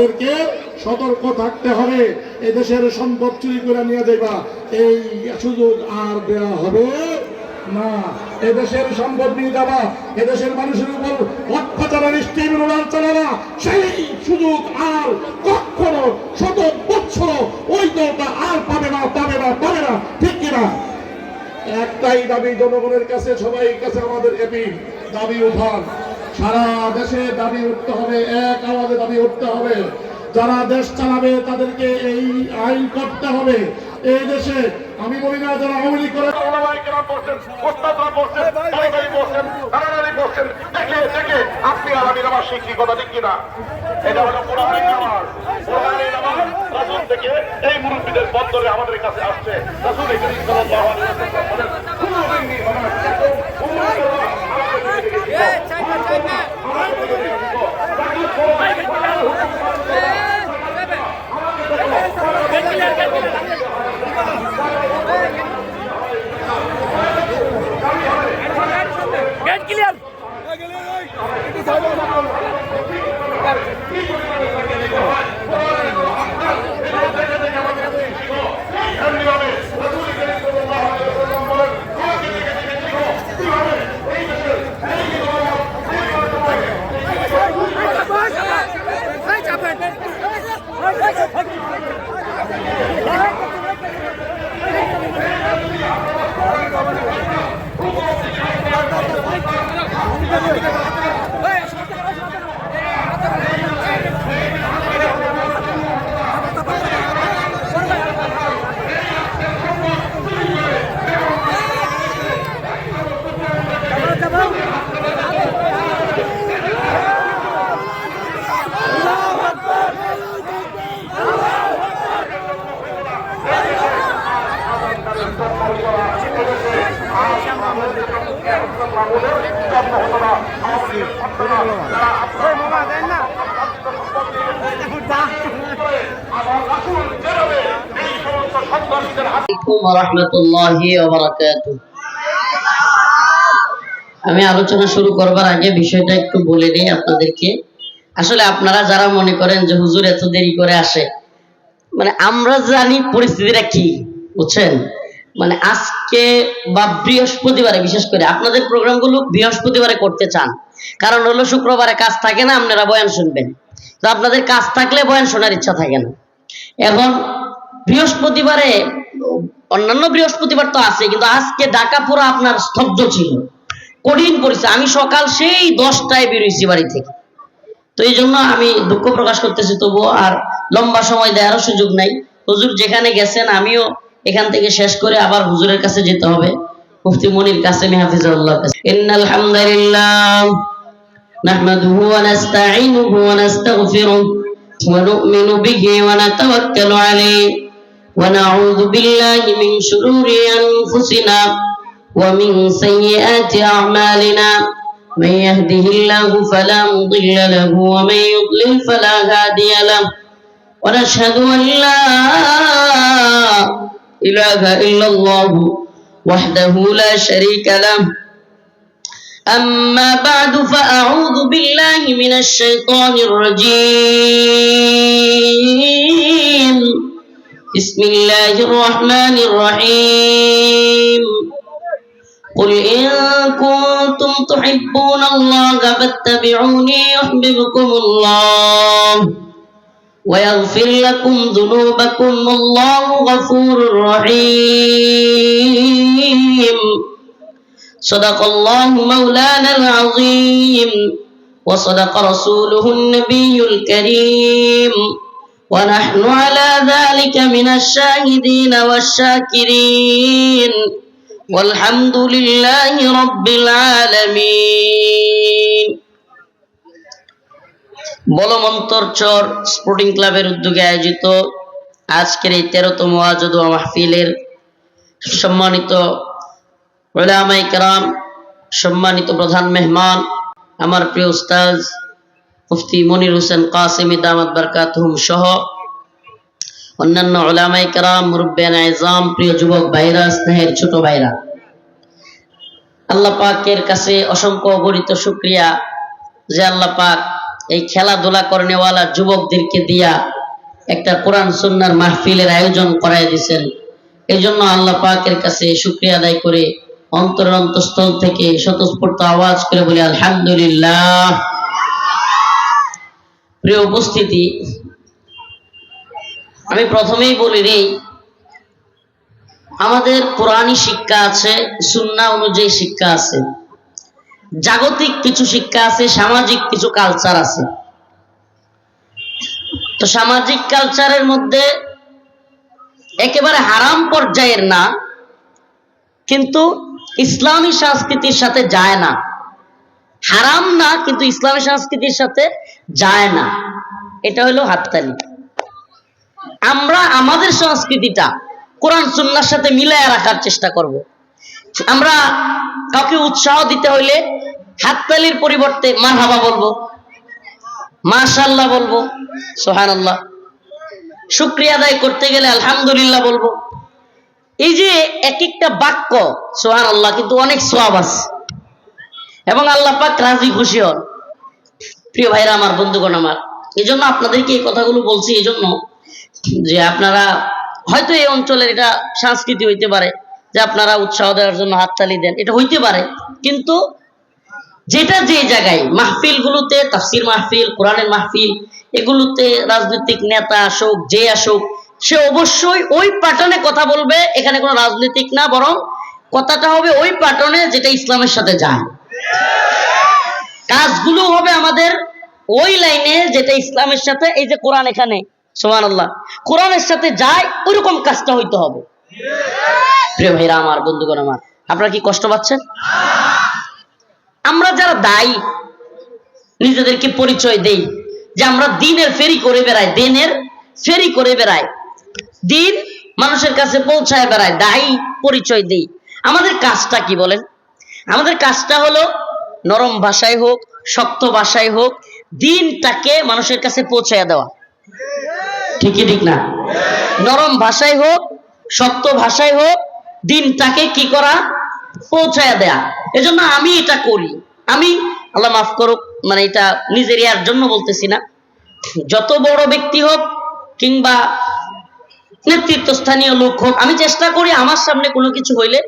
আমাদেরকে সতর্ক থাকতে হবে। এদেশের সম্পদ চুরি করে নিয়ে যাইবা। এই সুযোগ আর দেওয়া হবে না। এদেশের সম্পদ নিয়ে যাবা। এদেশের মানুষের উপর অত্যাচারের স্টিম রোলার চালাবা। সেই সুযোগ আর কখনো শত বছর ওই দলটা আর পাবে না পাবে না পাবে না। ঠিক কিনা? একটাই দাবি জনগণের কাছে, সবাই কাছে আমাদের এপি দাবি উঠান। সারা দেশে দাবি উঠতে হবে, এক আওয়াজে দাবি উঠতে হবে। যারা দেশ চালাবে, তাদেরকে এই আইন করতে হবে। এই দেশে, আমি বলি না যারা আওয়ামী লীগ করে আমাদের কাছে আসছে। ক্লিয়ার আমার রাসূল যেভাবে এই সমস্ত সন্ত্রাসীদের হাত আলাইকুম রহমতুল্লাহি আমি আলোচনা শুরু করবার আগে বিষয়টা একটু বলে দিই আপনাদেরকে। আসলে আপনারা যারা মনে করেন যে হুজুর এত দেরি করে আসে মানে আমরা জানি পরিস্থিতিটা কি, বুঝছেন? মানে আজকে বা বৃহস্পতিবারে, বিশেষ করে আপনাদের প্রোগ্রামগুলো বৃহস্পতিবারে করতে চান। কারণ হলো শুক্রবারে কাজ থাকে না, আপনারা বয়ান শুনবেন। তো আপনাদের কাজ থাকলে বয়ান শোনার ইচ্ছা থাকে না। এখন বৃহস্পতিবারে, অন্যান্য বৃহস্পতিবার তো আছে, কিন্তু আজকে ঢাকা পুরো আপনার স্তব্ধ ছিল। কঠিন পরিস্থিতি আমি সকাল সেই দশটায় বেরোইছি বাড়ি থেকে। তো এই জন্য আমি দুঃখ প্রকাশ করতেছি, তবুও আর লম্বা সময় দেওয়ারও সুযোগ নাই। হুজুর যেখানে গেছেন, আমিও এখান থেকে শেষ করে আবার হুজুরের কাছে যেতে হবে। মুফতি মনির কাসেমি হাফিজাল্লাহ কাছে ইন্নাল হামদুলিল্লাহ نحمده ونستعينه ونستغفره ونؤمن به ونتوكل عليه ونعوذ بالله من شرور أنفسنا ومن سيئات أعمالنا من يهده الله فلا مضل له ومن يضلل فلا هادي له ونشهد أن لا إله إلا الله وحده لا شريك له أما بعد فأعوذ بالله من الشيطان الرجيم بسم الله الرحمن الرحيم قل إن كنتم تحبون الله فاتبعوني يحببكم الله ويغفر لكم ذنوبكم الله غفور رحيم صدق الله مولانا العظيم وصدق رسوله النبي الكريم ونحن على ذلك من الشاهدين والشاكرين والحمد لله رب العالمين বলমন্তরচর স্পোর্টিং ক্লাবের উদ্যোগে আয়োজিত আজকের এই তেরোতম আজদ মাহফিলের সম্মানিত ওলামাই কেরাম, সম্মানিত প্রধান মেহমান, আমার প্রিয় উস্তাজ মুফতি মনির হোসেন কাসিম দামাত বারকাতহুম সহ অন্যান্য ওলামাই কেরাম মুরব্বিয়ান আইজাম প্রিয় যুবক ভাইরা, স্নেহের ছোট ভাইরা। আল্লাহ পাকের কাছে অসংখ্য অগণিত শুক্রিয়া যে আল্লাহ পাক এই খেলাধুলা করেনেওয়ালা যুবকদেরকে দিয়া একটা কোরআন সুন্নার মাহফিলের আয়োজন করাই দিয়েছেন এই জন্য আল্লাহ পাকের কাছে শুক্রিয়া আদায় করে অন্তর অন্তঃস্থল থেকে স্বতঃস্ফূর্ত আওয়াজ করে বলি, আলহামদুলিল্লাহ। প্রিয় উপস্থিতি, আমি প্রথমেই বলি রে আমাদের পুরাণী শিক্ষা আছে, সুন্না অনুযায়ী শিক্ষা আছে। জাগতিক কিছু শিক্ষা আছে, সামাজিক কিছু কালচার আছে। তো সামাজিক কালচারের মধ্যে একেবারে হারাম পর্যায়ের না, কিন্তু ইসলামী সংস্কৃতির সাথে যায় না। হারাম না, কিন্তু ইসলামী সংস্কৃতির সাথে যায় না। এটা হলো হাততালি। আমরা আমাদের সংস্কৃতিটা কোরআন সুন্নার সাথে মিলায় রাখার চেষ্টা করব। আমরা কাউকে উৎসাহ দিতে হইলে হাততালির পরিবর্তে মা হাবা বলব। মাশাল্লাহ বলব। সোহান আল্লাহ শুক্রিয়া আদায় করতে গেলে আলহামদুলিল্লাহ বলব। এই যে এক একটা বাক্য সোহান আল্লাহ কিন্তু অনেক সোয়াব আছে। এবং আল্লাহ পাক রাজি খুশি হন। প্রিয় ভাইরা আমার, বন্ধুগণ আমার এই জন্য আপনাদেরকে এই কথাগুলো বলছি এই জন্য যে আপনারা হয়তো এই অঞ্চলের এটা সংস্কৃতি হইতে পারে, যে আপনারা উৎসাহ দেওয়ার জন্য হাততালি দেন, এটা হইতে পারে। কিন্তু যেটা যে জায়গায় মাহফিল গুলোতে তাফসির মাহফিল, কোরআনের মাহফিল, এগুলোতে রাজনৈতিক নেতা আসুক, যে আসুক, সে অবশ্যই ওই প্যাটার্নে কথা বলবে, এখানে কোনো রাজনৈতিক না, বরং কথাটা হবে ওই প্যাটার্নে যেটা ইসলামের সাথে যায়। কাজগুলো হবে আমাদের ওই লাইনে যেটা ইসলামের সাথে, এই যে কোরআন এখানে সোমান আল্লাহ কোরআনের সাথে যায় ওইরকম কাজটা হইতে হবে। প্রিয় ভাইরা আমার, বন্ধুগণ আমার, আপনারা কি কষ্ট পাচ্ছেন? আমরা যারা দায়ী, নিজেদেরকে পরিচয় দেই যে আমরা দিনের ফেরি করে বেড়াই, দিনের ফেরি করে বেড়াই। দিন মানুষের কাছে পৌঁছায় বেড়ায়, দায়ী, পরিচয় দেই। আমাদের কাজটা কি বলেন? আমাদের কাজটা হলো নরম ভাষায় হোক, শক্ত ভাষায় হোক, দিনটাকে মানুষের কাছে পৌঁছায় দেওয়া। ঠিকই ঠিক না? নরম ভাষায় হোক, শক্ত ভাষায় হোক, দিনটাকে কি করা? পৌঁছায় দেয়া। এজন্য আমি এটা করি। আমি, আল্লাহ মাফ করুক মানে এটা নিজের ইয়ার জন্য বলতেছি না। যত বড় ব্যক্তি হোক কিংবা নেতৃত্বস্থানীয় লোক হোক, আমি চেষ্টা করি আমার সামনে কোনো কিছু হইলে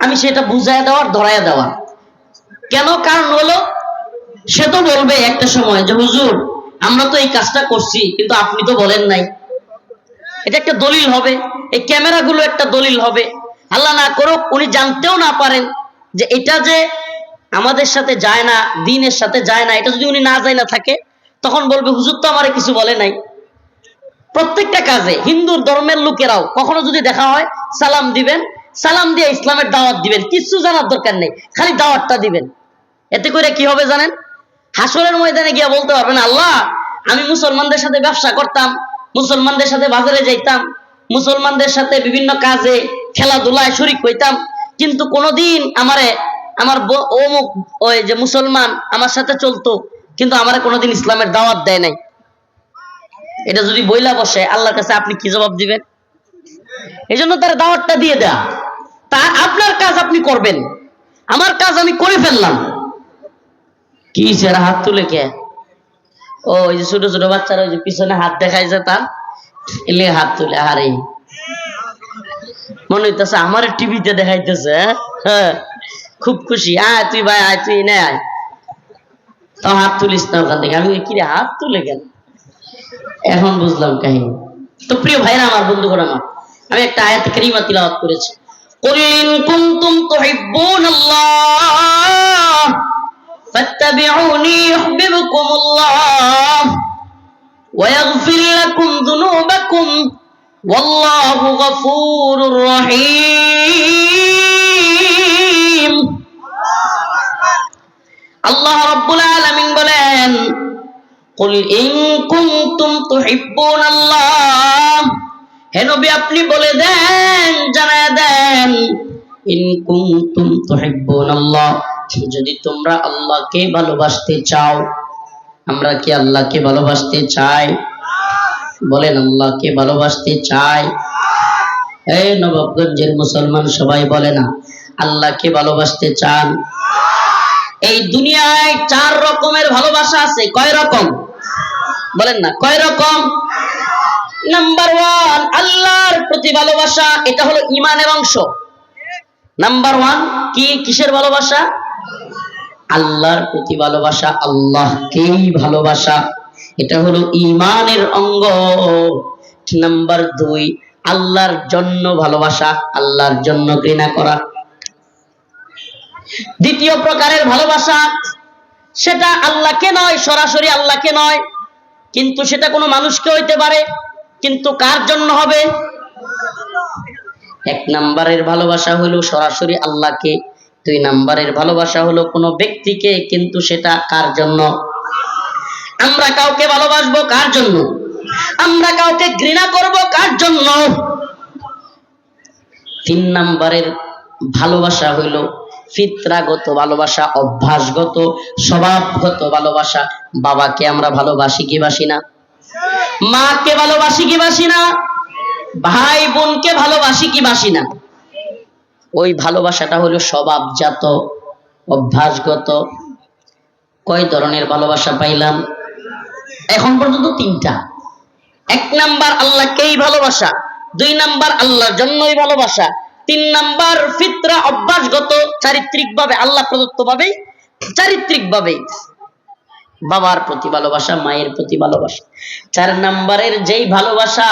আমি সেটা বুঝায় দেওয়ার, ধরায় দেওয়া কেন? কারণ হলো, সে তো বলবে একটা সময় যে, হুজুর, আমরা তো এই কাজটা করছি, কিন্তু আপনি তো বলেন নাই। এটা একটা দলিল হবে, এই ক্যামেরাগুলো একটা দলিল হবে। আল্লাহ না করুক, উনি জানতেও না পারেন যে এটা যে আমাদের সাথে যায় না, দিনের সাথে যায় না, এটা যদি উনি না যায় না থাকে, তখন বলবে, হুজুর তো আমার কিছু বলে নাই। প্রত্যেকটা কাজে হিন্দু ধর্মের লোকেরাও কখনো যদি দেখা হয়, সালাম দিবেন, সালাম দিয়ে ইসলামের দাওয়াত দিবেন, কিছু জানার দরকার নেই, খালি দাওয়াতটা দিবেন। এতে করে কি হবে জানেন? হাসরের ময়দানে গিয়া বলতে পারবেন, আল্লাহ, আমি মুসলমানদের সাথে ব্যবসা করতাম, মুসলমানদের সাথে বাজারে যাইতাম, মুসলমানদের সাথে বিভিন্ন কাজে খেলাধুলায় শরিক হইতাম, কিন্তু কোনোদিন আমারে আমার অমুক, ওই যে মুসলমান আমার সাথে চলতো, কিন্তু আমারে কোনোদিন ইসলামের দাওয়াত দেয় নাই। এটা যদি বইলা বসে, আল্লাহর কাছে আপনি কি জবাব দিবেন? এই জন্য তার দাওয়াতটা দিয়ে দেয়া। তা আপনার কাজ আপনি করবেন। আমার কাজ আমি করে ফেললাম। কি সেরা হাত তুলে কে? ও, ওই যে ছোট ছোট বাচ্চারা ওই যে পিছনে হাত দেখায় যে তার এলে হাত তুলে আরে মনে হইতেছে আমার টিভিতে দেখাইতেছে হ্যাঁ? হ্যাঁ খুব খুশি আয় তুই ভাই আয় তুই নে আয় তো হাত তুলিস না ওখান থেকে আমি কি রে হাত তুলে গেল এখন বুঝলাম কাহিনী তো প্রিয় ভাইরা আমার বন্ধুগণ আমার আমি একটা আয়াত কারিমা তিলাওয়াত করেছি قل إن كنتم تحبون الله فاتبعوني يحببكم الله ويغفر لكم ذنوبكم والله غفور رحيم আল্লাহ রাব্বুল আলামিন বলেন, কুল ইন কুনতুম তুহিব্বুন আল্লাহ। হে নবী, আপনি বলে দেন, জানায় দেন, ইন কুনতুম তুহিব্বুন আল্লাহ। যদি তোমরা আল্লাহকে ভালোবাসতে চাও, আমরা কি আল্লাহকে ভালোবাসতে চাই? বলেন, আল্লাহকে ভালোবাসতে চাই। এই নবাবগঞ্জের মুসলমান সবাই বলে না, আল্লাহকে ভালোবাসতে চান। এই দুনিয়ায় চার রকমের ভালোবাসা আছে। কয় রকম? বলেন না, কয় রকম? নাম্বার ওয়ান আল্লাহর প্রতি ভালোবাসা, এটা হলো ইমানের অংশ। নাম্বার ওয়ান কি কিসের ভালোবাসা? আল্লাহর প্রতি ভালোবাসা, আল্লাহকেই ভালোবাসা। এটা হলো ইমানের অঙ্গ। নাম্বার দুই, আল্লাহর জন্য ভালোবাসা, আল্লাহর জন্য ঘৃণা করা। দ্বিতীয় প্রকারের ভালোবাসা, সেটা আল্লাহকে নয়, সরাসরি আল্লাহকে নয়, কিন্তু সেটা কোনো মানুষকে হইতে পারে, কিন্তু কার জন্য হবে? এক নাম্বারের ভালোবাসা হলো সরাসরি আল্লাহকে, দুই নাম্বারের ভালোবাসা হলো কোনো ব্যক্তিকে, কিন্তু সেটা কার জন্য? আমরা কাউকে ভালোবাসবো কার জন্য? আমরা কাউকে ঘৃণা করব কার জন্য? তিন নাম্বারের ভালোবাসা হইল ফিতরাগত ভালোবাসা, অভ্যাসগত, স্বভাবগত ভালোবাসা। বাবাকে আমরা ভালোবাসি কি বাসি না? মাকে ভালোবাসি কি বাসি না? ভাই বোনকে ভালোবাসি কি বাসি না? ওই ভালোবাসাটা হলো স্বভাবজাত, অভ্যাসগত। কয় ধরনের ভালোবাসা পাইলাম? এখন পর্যন্ত তিনটা। এক নাম্বার আল্লাহকেই ভালোবাসা, দুই নাম্বার আল্লাহর জন্যই ভালোবাসা তিন নাম্বার, ফিতরা অভ্যাসগত চারিত্রিক ভাবে আল্লাহ প্রদত্ত ভাবে চারিত্রিক ভাবে বাবার প্রতি ভালোবাসা, মায়ের প্রতি ভালোবাসা। চার নাম্বারের যেই ভালোবাসা,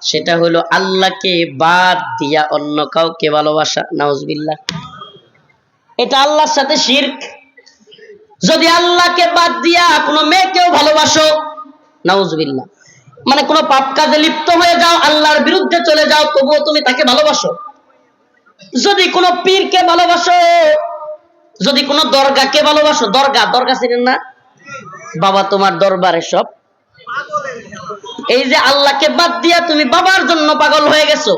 সেটা হলো আল্লাহকে বাদ দিয়া অন্য কাউকে ভালোবাসা। নাউজবিল্লাহ। এটা আল্লাহর সাথে শিরক। যদি আল্লাহকে বাদ দিয়া কোনো মেয়েকেও ভালোবাসো, নাউজবিল্লাহ। মানে কোনো পাপ কাজে লিপ্ত হয়ে যাও, আল্লাহর বিরুদ্ধে চলে যাও, তবুও তুমি তাকে ভালোবাসো। যদি কোনো পীরকে ভালোবাসো, যদি কোনো দরগাকে ভালোবাসো, দরগা দরগা ছিলেন না? বাবা, তোমার দরবারে সব। এই যে আল্লাহকে বাদ দিয়া তুমি বাবার জন্য পাগল হয়ে গেছো,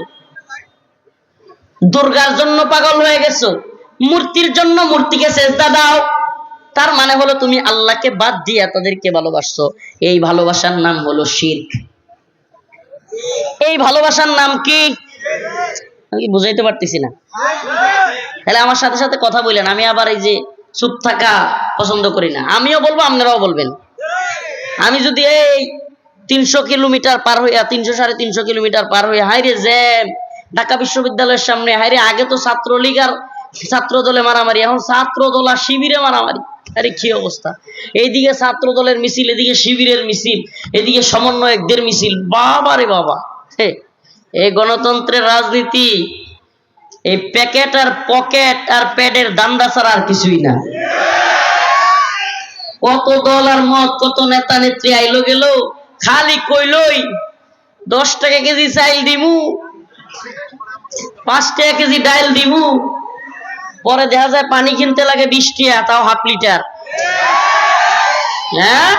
দুর্গার জন্য পাগল হয়ে গেছো, মূর্তির জন্য মূর্তিকে সেজদা দাও তার মানে হলো তুমি আল্লাহকে বাদ দিয়ে তাদেরকে ভালোবাসছো। এই ভালোবাসার নাম হলো শিরক। এই ভালোবাসার নাম কি? আমি বুঝাইতে পারতেছি না। তাহলে আমার সাথে সাথে কথা বললেন আমি আবার এই যে চুপ থাকা পছন্দ করি না। আমিও বলব, আপনারাও বলবেন। আমি যদি এই তিনশো কিলোমিটার পার হইয়া, তিনশো সাড়ে তিনশো কিলোমিটার পার হইয়া হাইরে যে ঢাকা বিশ্ববিদ্যালয়ের সামনে হাইরে আগে তো ছাত্রলীগ আর ছাত্র দলে মারামারি, এখন ছাত্র দল শিবিরে মারামারি। আরে কি অবস্থা? এইদিকে ছাত্র দলের মিছিল, এদিকে শিবিরের মিছিল, এদিকে সমন্বয়কদের মিছিল। বাবা রে বাবা। এই গণতন্ত্রের রাজনীতি, এই প্যাকেট আর পকেট আর প্যাডের দান্দা ছাড়া আর কিছুই না। কত দল আর মত, কত নেতা নেত্রী আইলো গেল, খালি কইলই, দশ টাকা কেজি চাইল দিমু, পাঁচ টাকা কেজি ডাইল দিমু পরে দেখা যায় পানি কিনতে লাগে বিশ টাকা, তাও হাফ লিটার। হ্যাঁ?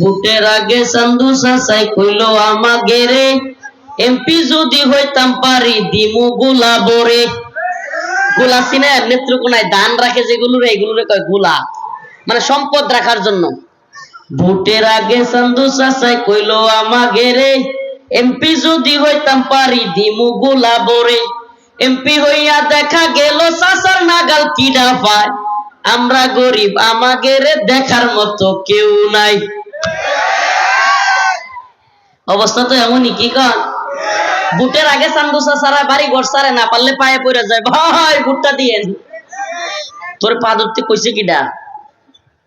বুটের আগে সান্দু সাসাই কইলো আমাগে রে, এমপি যদি হইতাম পারি দিমু গুলা বরে গোলা সিনে নেত্রকোনায় দান রাখে যেগুলো রে, এগুলো কয় গোলা মানে সম্পদ রাখার জন্য। ভোটের আগে সান্দু সাসাই কইলো আমাগে রে, এমপি যদি হইতাম পারি দিমু গোলা বরে এমপি হইয়া দেখা গেল সাসার নাগাল কিডা পায়? আমরা গরিব আমাগে রে দেখার মতো কেউ নাই। অবস্থা তো এমনই, কি কন? বুটের আগে সান্দুসা সারা বাড়ি ঘর সারে না, পারলে পায়ে পড়ে যায়। ভাই বুটটা দিয়েন। তোর পা ধরতে কইছে কিডা?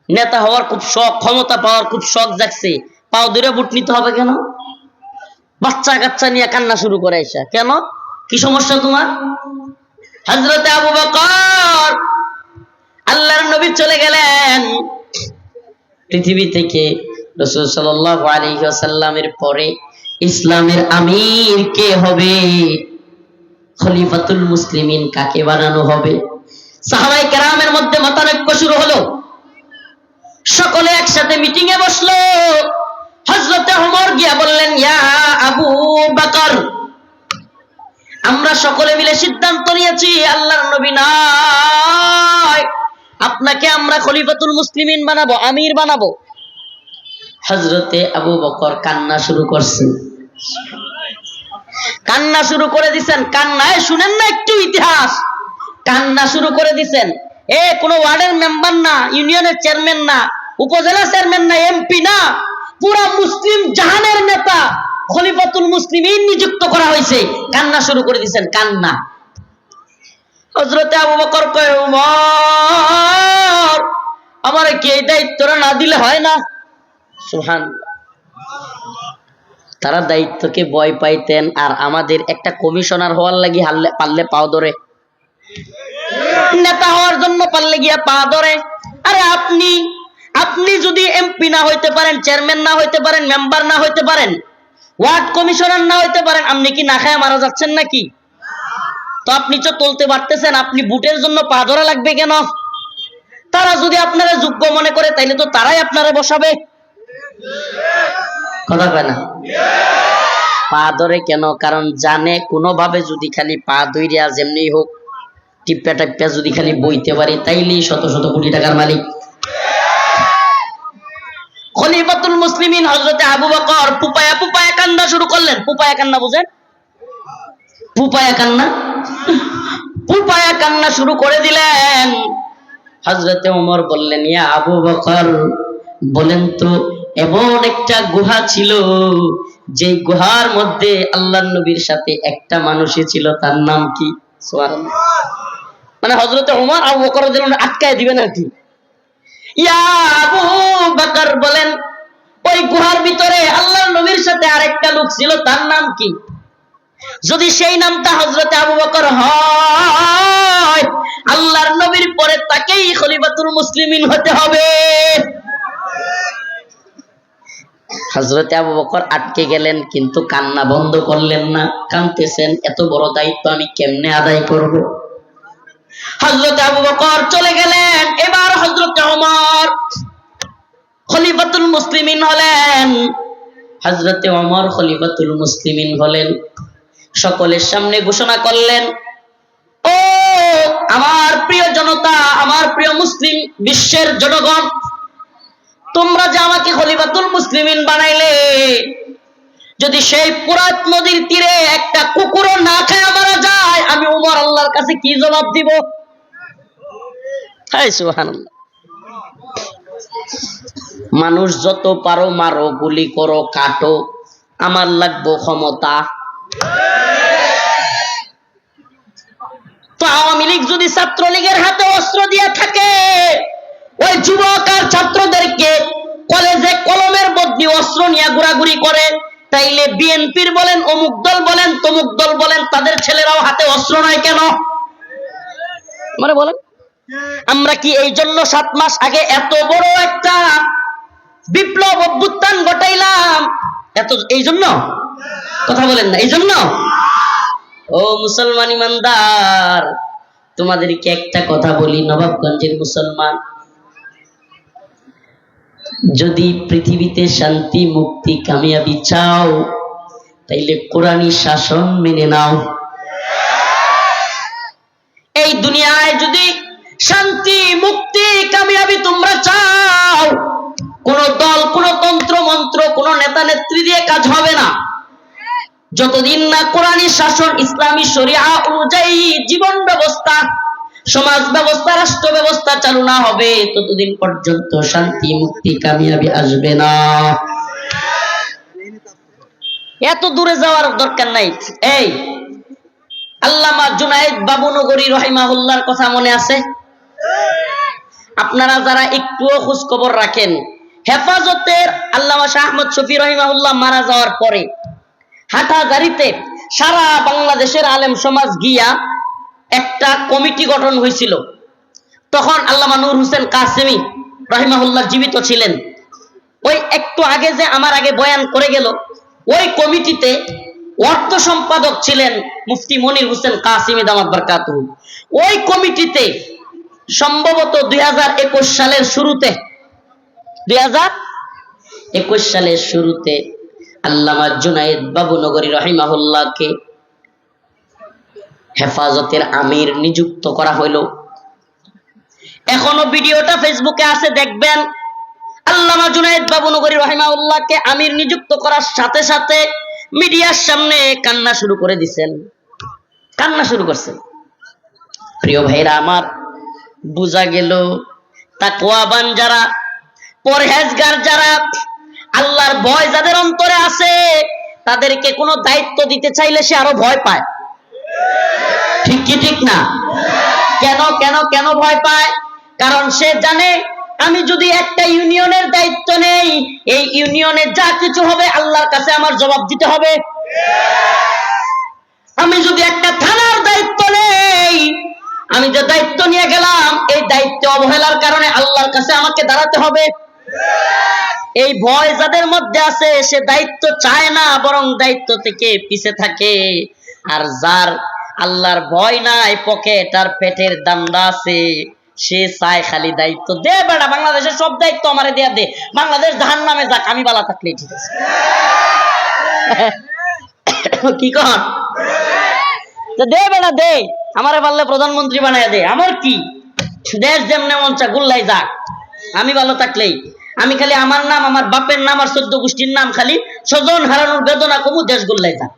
নেতা হওয়ার খুব শখ, ক্ষমতা পাওয়ার খুব শখ জাগছে। পাও ধরে বুট নিতে হবে কেন? বাচ্চা কাচ্চা নিয়ে কান্না শুরু করে এসা কেন? কি সমস্যা তোমার? হজরতে আবু বকর, আল্লাহর নবী চলে গেলেন। পৃথিবী থেকে রসুল সাল্লাল্লাহু আলাইহি ওয়াসাল্লামের পরে ইসলামের আমির কে হবে? খলিফাতুল মুসলিমিন কাকে বানানো হবে? সাহাবাই কেরামের মধ্যে মতানৈক্য শুরু হলো। সকলে একসাথে মিটিং এ বসল। সকলে মিলে সিদ্ধান্ত নিয়েছি আল্লাহর নবী নয় আপনাকে আমরা খলিফাতুল মুসলিমিন বানাবো, আমির বানাবো। হজরতে আবু বকর কান্না শুরু করছেন কান্না শুরু করে দিছেন, কান্নায় শুনেন না একটু ইতিহাস। কান্না শুরু করে দিছেন। এ, কোনো ওয়ার্ডের মেম্বার না, ইউনিয়নের চেয়ারম্যান না, উপজেলা চেয়ারম্যান না, এমপি না, পুরা মুসলিম জাহানের নেতা। খলিফাতুল মুসলিমিন নিযুক্ত করা হয়েছে। কান্না শুরু করে দিয়েছেন, কান্না। হজরতে আবু বকর কয় আমার কি এই দায়িত্বটা না দিলে হয় না? সুহান তারা দায়িত্বকে ভয় পাইতেন আর আমাদের একটা কমিশনার হওয়ার লাগি হারলে, পারলে পাও ধরে। নেতা হওয়ার জন্য পারলে গিয়া পা ধরে। আরে আপনি আপনি যদি এমপি না হইতে পারেন, চেয়ারম্যান না হইতে পারেন, মেম্বার না হইতে পারেন ওয়ার্ড কমিশনার না হইতে পারেন, আপনি কি না খায় মারা যাচ্ছেন নাকি? তো আপনি তো তুলতে পারতেছেন, আপনি বুটের জন্য পা ধরা লাগবে কেন? তারা যদি আপনারা যোগ্য মনে করে, তাইলে তো তারাই আপনারা বসাবে। কথা কয় না? পা ধরে কেন? কারণ জানে, কোনোভাবে যদি খালি পা ধইরা যেমনি হোক টিপ্পা টাপ্পা যদি খালি বইতে পারি, তাইলেই শত শত কোটি টাকার মালিক। খলিফাতুল মুসলিমিন হযরতে আবু বকর পুপায়া পুপায়া কান্না শুরু করলেন। পুপায়া কান্না বুঝেন? পুপায়া কান্না? পুপায়া কান্না শুরু করে দিলেন। হযরতে ওমর বললেন, ইয়া আবু বকর, বলেন তো, এমন একটা গুহা ছিল যে গুহার মধ্যে আল্লাহ নবীর সাথে একটা মানুষই ছিল, তার নাম কি? মানে হজরতে ওমর আবু বকর আটকায় দিবেন আর কি। ইয়া আবু ওই গুহার ভিতরে আল্লাহর নবীর সাথে আরেকটা লোক ছিল, তার নাম কি? যদি সেই নামটা হজরতে আবু বকর হয়, আল্লাহর নবীর পরে তাকেই খলিফাতুল মুসলিমিন হতে হবে। হজরতে আবু বকর আটকে গেলেন, কিন্তু কান্না বন্ধ করলেন না। কানতেছেন এত বড় দায়িত্ব আমি কেমনে আদায় করব? হজরত আবু বকর চলে গেলেন। এবার হজরত ওমর খলিফাতুল মুসলিমিন হলেন। হজরতে ওমর খলিফাতুল মুসলিমিন হলেন। সকলের সামনে ঘোষণা করলেন, ও আমার প্রিয় জনতা, আমার প্রিয় মুসলিম বিশ্বের জনগণ, তোমরা যে আমাকে খলিফাতুল মুসলিমিন বানাইলে, যদি সেই পুরাত নদীর তীরে একটা কুকুরও না খায় মারা যায়, আমি উমর আল্লাহর কাছে কি জবাব দিব? হায় সুবহানাল্লাহ। মানুষ যত পারো মারো, গুলি করো, কাটো। আমার লাগবো ক্ষমতা। তো আওয়ামী লীগ যদি ছাত্রলীগের হাতে অস্ত্র দিয়ে থাকে, ওই যুবক আর ছাত্রদেরকে কলেজে কলমের বদলি অস্ত্র নিয়ে ঘোরাঘুরি করে, তাইলে বিএনপির বলেন, অমুক দল বলেন, তমুক দল বলেন, তাদের ছেলেরাও হাতে অস্ত্র নাই কেন? মানে বলেন, আমরা কি এই জন্য সাত মাস আগে এত বড় একটা বিপ্লব অভ্যুত্থান ঘটাইলাম। এত এই জন্য কথা বলেন না এই জন্য ও মুসলমান ইমানদার, তোমাদেরকে একটা কথা বলি, নবাবগঞ্জের মুসলমান। যদি পৃথিবীতে শান্তি, মুক্তি, কামিয়াবি চাও, তাইলে কোরআনী শাসন মেনে নাও। এই দুনিয়ায় যদি শান্তি, মুক্তি, কামিয়াবি তোমরা চাও নেত্রী দিয়ে কাজ হবে না। যতদিন না কোরআনী শাসন ইসলামী শরিয়া অনুযায়ী জীবন ব্যবস্থা, সমাজ ব্যবস্থা, রাষ্ট্র ব্যবস্থা চালু না হবে, ততদিন পর্যন্ত শান্তি, মুক্তি, কামিয়াবি আসবে না। এত দূরে যাওয়ার দরকার নাই। এই, আল্লামা জুনায়েদ বাবুনগরী রহিমাহুল্লাহর কথা মনে আছে? আপনারা যারা একটুও খোঁজ খবর রাখেন হেফাজতের আল্লামা আহমদ শফি রহিমাহুল্লাহ মারা যাওয়ার পরে হাটাজারিতে সারা বাংলাদেশের আলেম সমাজ গিয়া একটা কমিটি গঠন হয়েছিল তখন আল্লামা নূর হোসেন কাসেমি রহিমাহুল্লাহ জীবিত ছিলেন। ওই একটু আগে যে আমার আগে বয়ান করে গেল, ওই কমিটিতে অর্থ সম্পাদক ছিলেন মুফতি মনির হোসেন কাসিমি দামাত বারকাতুহু। ওই কমিটিতে সম্ভবত দুই হাজার একুশ সালের শুরুতে দুই একুশ সালের শুরুতে আল্লামা বাবু নগরী রহিমাহুল্লাহকে হেফাজতের আমির নিযুক্ত করা হইল। এখনও ভিডিওটা ফেসবুকে আছে, দেখবেন। আল্লামা রহিমাউল্লাহকে আমির নিযুক্ত করার সাথে সাথে মিডিয়ার সামনে কান্না শুরু করে দিছেন। কান্না শুরু করছেন প্রিয় ভাইরা, আমার বোঝা গেল, তাকওয়াবান যারা পরহেজগার যারা, আল্লাহর ভয় যাদের অন্তরে আছে, তাদেরকে কোনো দায়িত্ব দিতে চাইলে সে আরও ভয় পায়। ঠিক কি ঠিক না? কেন কেন কেন ভয় পায়? কারণ সে জানে, আমি যদি একটা ইউনিয়নের দায়িত্ব নেই, এই ইউনিয়নে যা কিছু হবে আল্লাহর কাছে আমার জবাব দিতে হবে। আমি যদি একটা থানার দায়িত্ব নেই, আমি যে দায়িত্ব নিয়ে গেলাম, এই দায়িত্ব অবহেলার কারণে আল্লাহর কাছে আমাকে দাঁড়াতে হবে। এই ভয় যাদের মধ্যে আছে, সে দায়িত্ব চায় না, বরং দায়িত্ব থেকে পিছে থাকে। আর যার আল্লাহর ভয় নাই, পকেট আর পেটের দান্দা আছে, সে চায় খালি দায়িত্ব। দে বেড়া বাংলাদেশের সব দায়িত্ব আমারে দেয়া দে। বাংলাদেশ জাহান নামে যাক, আমি বালা থাকলেই ঠিক আছে। কি কন দে বেড়া দে। আমারে পারলে প্রধানমন্ত্রী বানায় দে। আমার কি? দেশ যেমনে মঞ্চা গুল্লাই যাক। আমি ভালো থাকলেই। আমি খালি আমার নাম, আমার বাপের নাম আর চোদ্দ গোষ্ঠীর নাম খালি স্বজন হারানোর বেদনা কমু দেশ গুল্লাই যাক